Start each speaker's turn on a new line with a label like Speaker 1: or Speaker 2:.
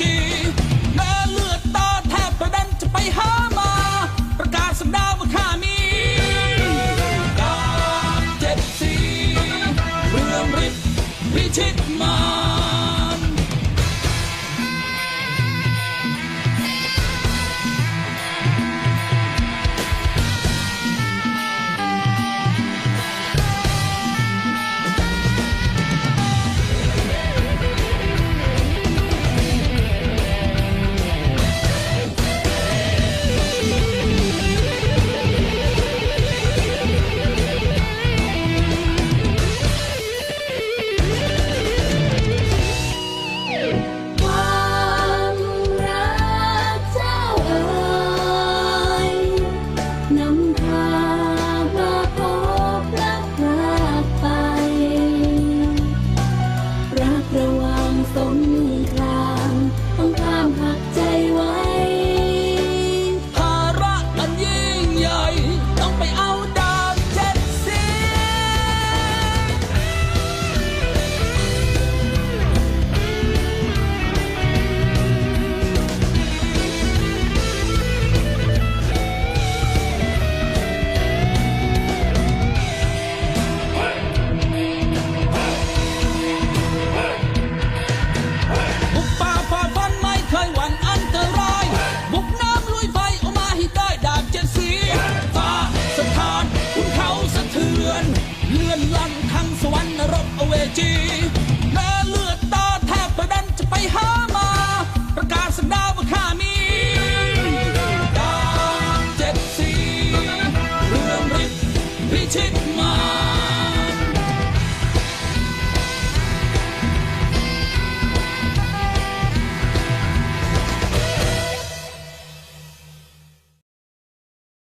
Speaker 1: จีแม่เลือดตาแทบกระเด็นจะไปหามา ประกาศสำดาวว่าข้ามีดาบเจ็ดสีเรื่องริ
Speaker 2: บวิชิตมา
Speaker 1: eternity.